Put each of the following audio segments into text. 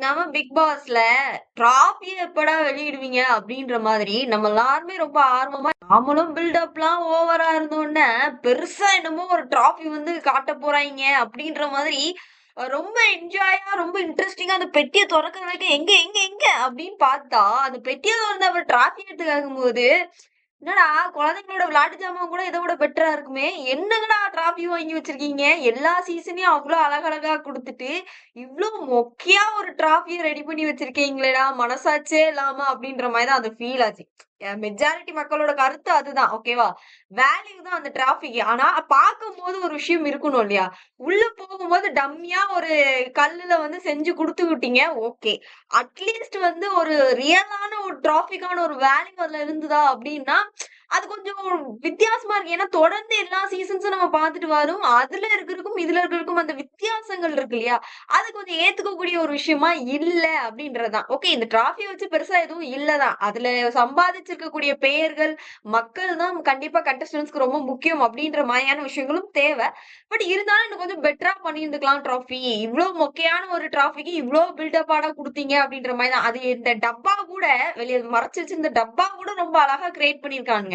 நம்ம பிக் பாஸ்ல டிராபிய எப்படா வெளியிடுவீங்க அப்படின்ற மாதிரி நம்ம எல்லாருமே ரொம்ப ஆர்வமா நாமளும் எல்லாம் ஓவரா இருந்தோடனே பெருசா என்னமோ ஒரு டிராஃபி வந்து காட்ட போறாங்க அப்படின்ற மாதிரி ரொம்ப என்ஜாயா ரொம்ப இன்ட்ரெஸ்டிங்கா அந்த பெட்டியை திறக்கிற வரைக்கும் எங்க எங்க எங்க அப்படின்னு பார்த்தா அந்த பெட்டியை திறந்து அவர் டிராஃபி எடுத்து கேட்கும்போது என்னடா குழந்தைங்களோட விளையாட்டு ஜாமான் கூட இதை விட பெட்டரா இருக்குமே? என்னங்கடா டிராஃபி வாங்கி வச்சிருக்கீங்க? எல்லா சீசனையும் அவ்வளோ அழகழகா கொடுத்துட்டு இவ்வளோ மொக்கையா ஒரு டிராஃபியை ரெடி பண்ணி வச்சிருக்கீங்களேடா மனசாச்சே இல்லாம அப்படின்ற மாதிரி தான் அது ஃபீல் ஆச்சு. மெஜாரிட்டி மக்களோட கருத்து அதுதான் ஓகேவா வேல்யூ தான் அந்த டிராஃபிக் ஆனா பார்க்கும்போது ஒரு விஷயம் இருக்கணும் இல்லையா? உள்ள போகும்போது டம்மியா ஒரு கல்லுல வந்து செஞ்சு கொடுத்து விட்டீங்க ஓகே அட்லீஸ்ட் வந்து ஒரு ரியலா டிராஃபிக்கான ஒரு வேல்யூ அதுல இருந்ததா அப்படின்னா அது கொஞ்சம் வித்தியாசமா இருக்கு. ஏன்னா தொடர்ந்து எல்லா சீசன்ஸும் நம்ம பார்த்துட்டு வரும். அதுல இருக்கிறதுக்கும் இதுல இருக்கிறதுக்கும் அந்த வித்தியாசங்கள் இருக்கு இல்லையா? அது கொஞ்சம் ஏத்துக்கக்கூடிய ஒரு விஷயமா இல்ல அப்படின்றதுதான். ஓகே இந்த டிராஃபி வச்சு பெருசா எதுவும் இல்லதான். அதுல சம்பாதிச்சிருக்கக்கூடிய பெயர்கள் மக்கள் தான் கண்டிப்பா கண்டஸ்டன்ஸ்க்கு ரொம்ப முக்கியம் அப்படின்ற மாதிரியான விஷயங்களும் தேவை. பட் இருந்தாலும் இன்னும் கொஞ்சம் பெட்டரா பண்ணியிருந்துக்கலாம் டிராஃபி இவ்வளவு மொக்கையான ஒரு டிராஃபிக்கு இவ்வளவு பில்டப்பாடா கொடுத்தீங்க அப்படின்ற மாதிரி தான் அது இந்த டப்பா கூட வெளியே மறைச்சு வச்சு இந்த டப்பா கூட ரொம்ப அழகா கிரியேட் பண்ணிருக்காங்க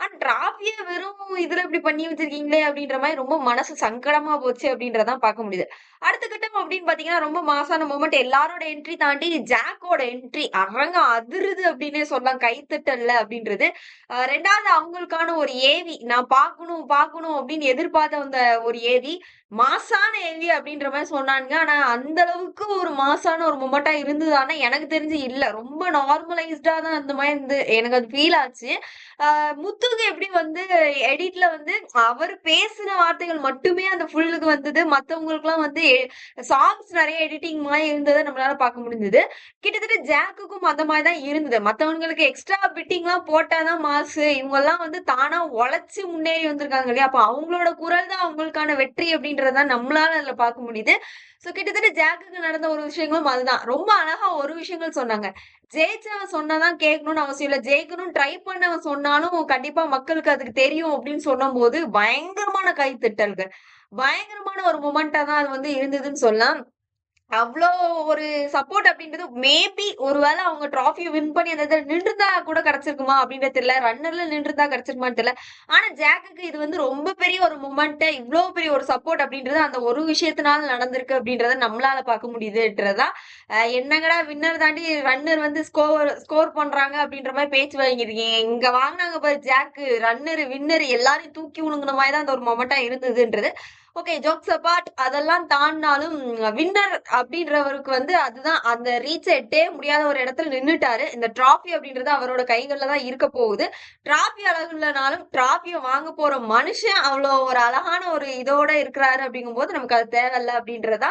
ஆனா டிராஃபிய வெறும் இதுல இப்படி பண்ணி வச்சிருக்கீங்களே அப்படின்ற மாதிரி ரொம்ப மனசு சங்கடமா போச்சு அப்படின்றதான் பார்க்க முடியுது. அடுத்த கட்டம் அப்படின்னு பாத்தீங்கன்னா ரொம்ப மாசான மூமெண்ட் எல்லாரோட என்ட்ரி தாண்டி ஜாக்கோட என்ட்ரி அரங்கம் அதிருது அப்படின்னே சொல்லலாம். கைத்தட்டல்ல அப்படின்றது. ரெண்டாவது அவங்களுக்கான ஒரு ஏவி. நான் பார்க்கணும் பார்க்கணும் அப்படின்னு எதிர்பார்த்த அந்த ஒரு ஏவி மாசான ஏவி அப்படின்ற மாதிரி சொன்னானுங்க. ஆனா அந்த அளவுக்கு ஒரு மாசான ஒரு மொமெண்டா இருந்ததானா எனக்கு தெரிஞ்சு இல்ல. ரொம்ப நார்மலைஸ்டா தான் அந்த மாதிரி இருந்து எனக்கு அது ஃபீல் ஆச்சு. முத்து முத்துக்கு எப்படி வந்து எடிட்ல வந்து அவர் பேசின வார்த்தைகள் மட்டுமே அந்த ஃபுல்லுக்கு வந்தது. மத்தவங்களுக்கு எல்லாம் வந்து சாங்ஸ் நிறைய எடிட்டிங் மாதிரி இருந்ததை நம்மளால பார்க்க முடிஞ்சது. கிட்டத்தட்ட ஜாக்குக்கும் அந்த மாதிரி தான் இருந்தது. மத்தவங்களுக்கு எக்ஸ்ட்ரா பிட்டிங் எல்லாம் போட்டாதான் மாசு. இவங்க எல்லாம் வந்து தானா உழைச்சு முன்னேறி வந்திருக்காங்க இல்லையா? அப்ப அவங்களோட குரல் தான் அவங்களுக்கான வெற்றி அப்படின்றதான் நம்மளால அதுல பார்க்க முடியுது. சோ கிட்டத்தட்ட ஜாக்குக்கு நடந்த ஒரு விஷயங்களும் அதுதான். ரொம்ப அழகா ஒரு விஷயங்கள் சொன்னாங்க. ஜெயிச்சவன் சொன்னாதான் கேட்கணும்னு அவசியம் இல்லை. ஜெயிக்கணும் ட்ரை பண்ணவன் சொன்னாலும் கண்டிப்பா மக்களுக்கு அதுக்கு தெரியும் அப்படின்னு சொன்னும் போது பயங்கரமான கைத்தட்டல்கள். பயங்கரமான ஒரு மொமெண்டா தான் அது வந்து இருந்ததுன்னு சொல்லலாம். அவ்வளோ ஒரு சப்போர்ட் அப்படின்றது மேபி ஒருவேளை அவங்க ட்ராஃபியை வின் பண்ணி அந்த இதில் நின்றுதா கூட கிடைச்சிருக்குமா அப்படின்றது தெரியல. ரன்னர்ல நின்றுதா கிடைச்சிருக்குமான்னு தெரியல. ஆனா ஜாக்குக்கு இது வந்து ரொம்ப பெரிய ஒரு மூமெண்ட் இவ்வளோ பெரிய ஒரு சப்போர்ட் அப்படின்றது அந்த ஒரு விஷயத்தினால நடந்திருக்கு அப்படின்றத நம்மளால பார்க்க முடியுதுன்றதா. என்னங்கடா வின்னர் தாண்டி ரன்னர் வந்து ஸ்கோர் ஸ்கோர் பண்றாங்க அப்படின்ற மாதிரி பேச்சு வாங்கியிருக்கீங்க இங்க வாங்கினாங்க பாரு ஜாக்கு ரன்னர் வின்னர் எல்லாரையும் தூக்கி உணுங்கின மாதிரி தான் அந்த ஒரு மொமெண்டா இருந்ததுன்றது. ஓகே ஜோக்ஸ் அபார்ட் அதெல்லாம் தாண்டினாலும் வின்னர் அப்படின்றவருக்கு வந்து அதுதான் அந்த ரீச் எட்டே முடியாத ஒரு இடத்துல நின்றுட்டாரு இந்த டிராஃபி அப்படின்றது அவரோட கைகளில் தான் இருக்க போகுது. டிராஃபி அழகு இல்லைனாலும் டிராஃபியை வாங்க போற மனுஷன் அவ்வளோ ஒரு அழகான ஒரு இதோட இருக்கிறாரு அப்படிங்கும்போது நமக்கு அது தேவையில்லை அப்படின்றதா.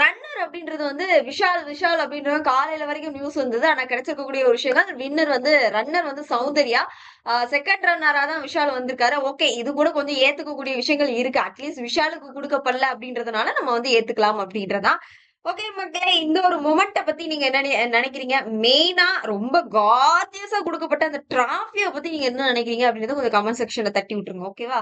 ரன்னர் அப்படின்றது வந்து விஷால் விஷால் அப்படின்றது காலையில வரைக்கும் நியூஸ் வந்தது. ஆனால் கிடைச்சிருக்கக்கூடிய ஒரு விஷயங்கள் வின்னர் வந்து ரன்னர் வந்து சௌந்தர்யா. செகண்ட் ரன்னரா தான் விஷால் வந்திருக்காரு. ஓகே இது கூட கொஞ்சம் ஏத்துக்கக்கூடிய விஷயங்கள் இருக்கு. அட்லீஸ்ட் விஷாலுக்கு கொடுக்கப்படல அப்படின்றதுனால நம்ம வந்து ஏத்துக்கலாம் அப்படின்றதா. ஓகே மக்களே இந்த ஒரு மொமெண்ட்டை பத்தி நீங்க என்ன நினைக்கிறீங்க? மெயினா ரொம்ப கார்ஜியஸா கொடுக்கப்பட்ட அந்த டிராஃபியை பத்தி நீங்க என்ன நினைக்கிறீங்க அப்படின்றத கொஞ்சம் கமெண்ட் செக்ஷன்ல தட்டி விட்டுருங்க. ஓகேவா